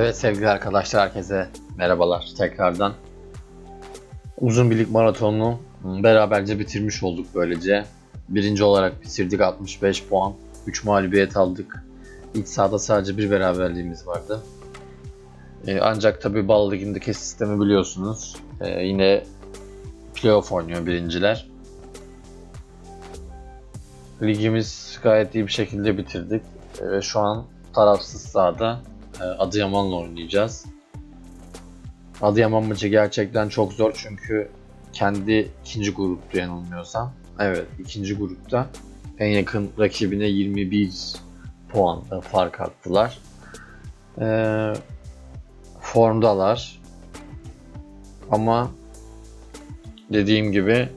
Evet sevgili arkadaşlar herkese merhabalar tekrardan. Uzun bir lig maratonunu beraberce bitirmiş olduk böylece. Birinci olarak bitirdik 65 puan. 3 mağlubiyet aldık. İlk sahada sadece bir beraberliğimiz vardı. Ee, ancak tabi Bal Ligi'ndeki sistemi biliyorsunuz. Ee, yine playoff oynuyor birinciler. Ligimiz gayet iyi bir şekilde bitirdik. Ee, şu an tarafsız sahada Adıyaman'la oynayacağız. Adıyaman maçı gerçekten çok zor çünkü kendi ikinci grupta yanılmıyorsam. Evet ikinci grupta en yakın rakibine 21 puan e, fark attılar. Ee, formdalar. Ama dediğim gibi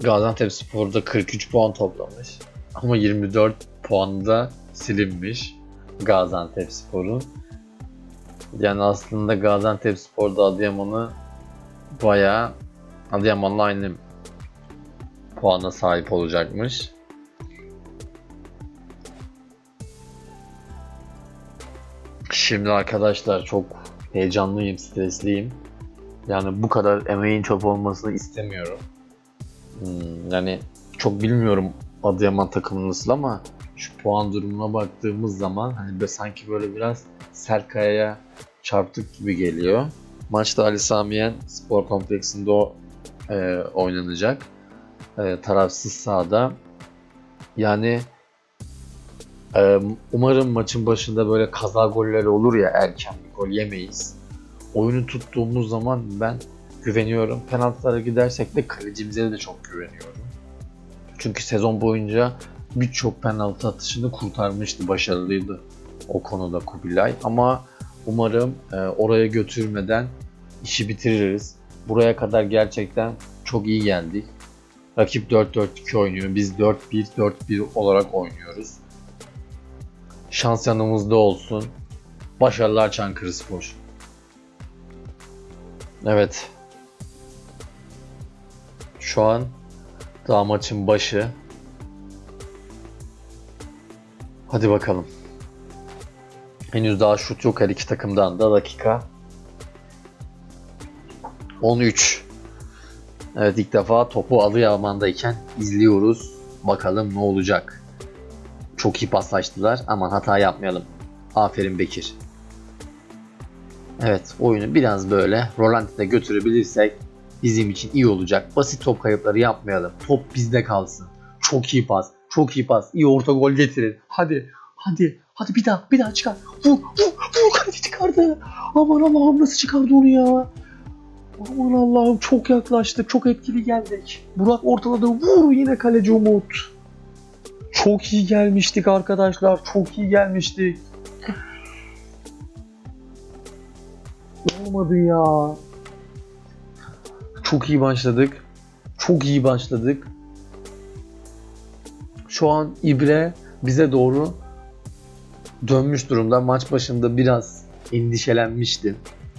Gaziantep Spor'da 43 puan toplamış. Ama 24 puanda silinmiş Gaziantep Spor'un. Yani aslında Gaziantep Spor'da Adıyaman'ı bayağı Adıyaman'la aynı puana sahip olacakmış. Şimdi arkadaşlar çok heyecanlıyım, stresliyim. Yani bu kadar emeğin çöp olmasını istemiyorum. Hmm, yani çok bilmiyorum Adıyaman takımı nasıl ama şu puan durumuna baktığımız zaman hani be sanki böyle biraz Serkaya'ya çarptık gibi geliyor. Maçta Ali Samiyen spor kompleksinde o e, oynanacak. E, tarafsız sahada. Yani e, umarım maçın başında böyle kaza golleri olur ya erken bir gol yemeyiz. Oyunu tuttuğumuz zaman ben güveniyorum. Penaltılara gidersek de kalecimize de çok güveniyorum. Çünkü sezon boyunca birçok penaltı atışını kurtarmıştı. Başarılıydı o konuda Kubilay. Ama umarım e, oraya götürmeden işi bitiririz. Buraya kadar gerçekten çok iyi geldik. Rakip 4-4-2 oynuyor. Biz 4-1-4-1 olarak oynuyoruz. Şans yanımızda olsun. Başarılar Çankırı Spor. Evet. Şu an daha maçın başı. Hadi bakalım. Henüz daha şut yok her iki takımdan da dakika. 13. Evet ilk defa topu Adıyaman'dayken izliyoruz. Bakalım ne olacak. Çok iyi paslaştılar. Aman hata yapmayalım. Aferin Bekir. Evet oyunu biraz böyle Rolanti'de götürebilirsek bizim için iyi olacak. Basit top kayıpları yapmayalım. Top bizde kalsın. Çok iyi pas. Çok iyi pas. İyi orta gol getirin. Hadi. Hadi. Hadi bir daha. Bir daha çıkar. Vur. Vur. Vur. Kaleci çıkardı. Aman Allah'ım nasıl çıkardı onu ya. Aman Allah'ım çok yaklaştık. Çok etkili geldik. Burak ortaladı. Vur yine kaleci Umut. Çok iyi gelmiştik arkadaşlar. Çok iyi gelmiştik. Olmadı ya. Çok iyi başladık. Çok iyi başladık. Şu an İbre bize doğru dönmüş durumda. Maç başında biraz endişelenmiştim.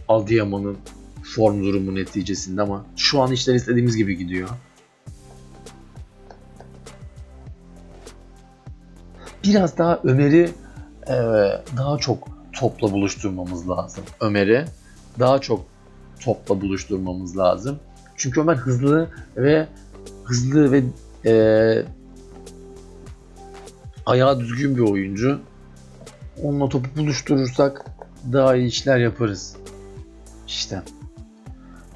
Adıyaman'ın form durumu neticesinde ama şu an işler istediğimiz gibi gidiyor. Biraz daha Ömer'i e, daha çok topla buluşturmamız lazım. Ömer'i daha çok topla buluşturmamız lazım. Çünkü Ömer hızlı ve hızlı ve e, ayağı düzgün bir oyuncu. Onunla topu buluşturursak daha iyi işler yaparız. İşte.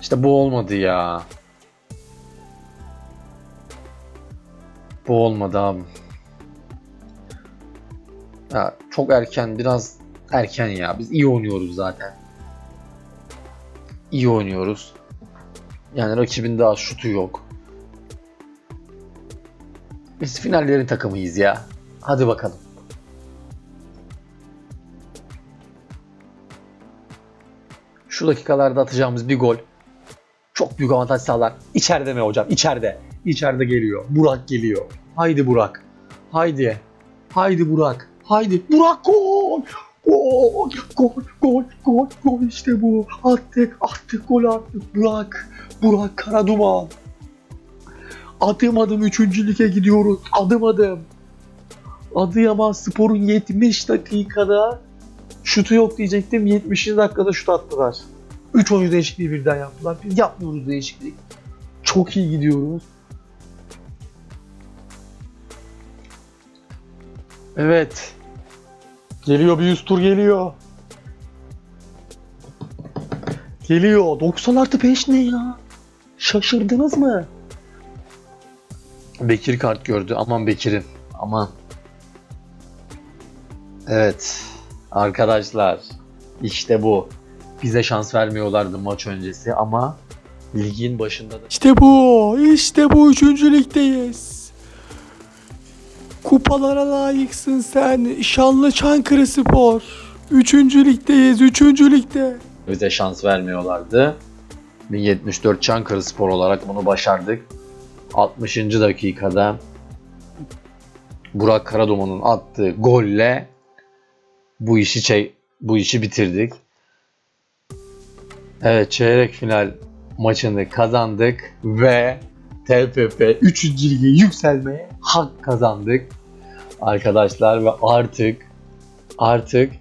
İşte bu olmadı ya. Bu olmadı abi. Ya çok erken, biraz erken ya. Biz iyi oynuyoruz zaten. İyi oynuyoruz. Yani rakibin daha şutu yok. Biz finallerin takımıyız ya. Hadi bakalım. Şu dakikalarda atacağımız bir gol çok büyük avantaj sağlar. İçeride mi hocam? İçeride. İçeride geliyor. Burak geliyor. Haydi Burak. Haydi. Haydi Burak. Haydi. Burak gol. Gol. Gol. Gol. Gol. Gol işte bu. Attık. Attık. Gol attık. Burak. Burak Karaduman. Adım adım 3. lige gidiyoruz. Adım adım. Adıyaman Spor'un 70 dakikada Şutu yok diyecektim. 70. dakikada şut attılar. 3 oyuncu değişikliği birden yaptılar. Biz yapmıyoruz değişiklik. Çok iyi gidiyoruz. Evet. Geliyor bir üst tur geliyor. Geliyor. 90 artı 5 ne ya? Şaşırdınız mı? Bekir kart gördü. Aman Bekir'im. Aman. Evet. Arkadaşlar. işte bu. Bize şans vermiyorlardı maç öncesi ama ligin başında da İşte bu, işte bu üçüncü ligdeyiz. Kupalara layıksın sen, şanlı Çankırı Spor. Üçüncü ligdeyiz, üçüncü ligde. bize şans vermiyorlardı. 1074 Çankırı Spor olarak bunu başardık. 60. dakikada Burak Karaduman'ın attığı golle bu işi çey- bu işi bitirdik. Evet çeyrek final maçını kazandık ve TFF 3. lige yükselmeye hak kazandık. Arkadaşlar ve artık artık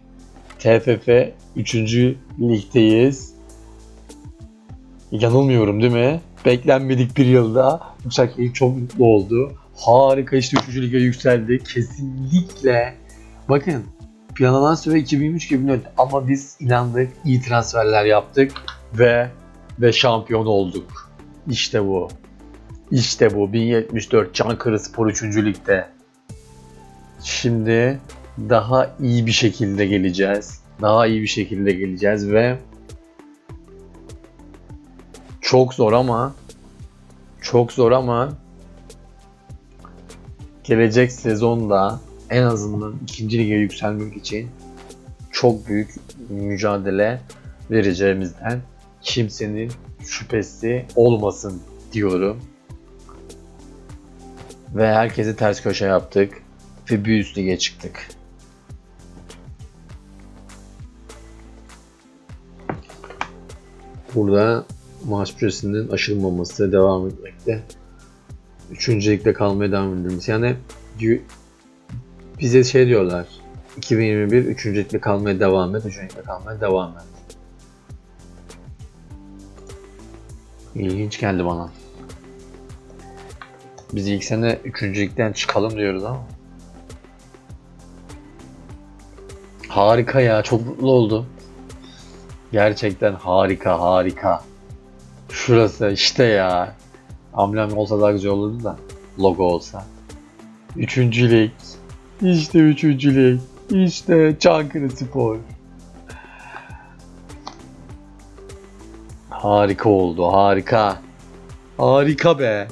TFF 3. ligdeyiz. Yanılmıyorum değil mi? Beklenmedik bir yılda Başakşehir çok mutlu oldu. Harika işte 3. lige yükseldi. Kesinlikle. Bakın planlanan süre 2023-2024 ama biz inandık, iyi transferler yaptık ve ve şampiyon olduk. İşte bu. İşte bu. 1074 Çankırı Spor 3. ligde. Şimdi daha iyi bir şekilde geleceğiz. Daha iyi bir şekilde geleceğiz ve çok zor ama çok zor ama gelecek sezonda en azından ikinci lige yükselmek için çok büyük mücadele vereceğimizden kimsenin şüphesi olmasın diyorum. Ve herkesi ters köşe yaptık ve bir üst lige çıktık. Burada maaş ücretinin aşılmaması devam etmekte. Üçüncü ligde kalmaya devam edilmesi. Yani bize şey diyorlar. 2021 üçüncü ligde kalmaya devam et, üçüncü ligde kalmaya devam et. İlginç geldi bana. Biz ilk sene üçüncü ligden çıkalım diyoruz ama. Harika ya, çok mutlu oldum. Gerçekten harika, harika. Şurası işte ya. Amblem olsa daha güzel olurdu da. Logo olsa. Üçüncü lig. İşte üçüncü lig. İşte Çankırı Spor. Harika oldu. Harika. Harika be.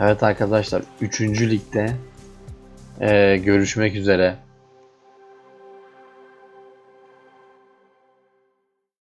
Evet arkadaşlar 3. ligde eee, görüşmek üzere.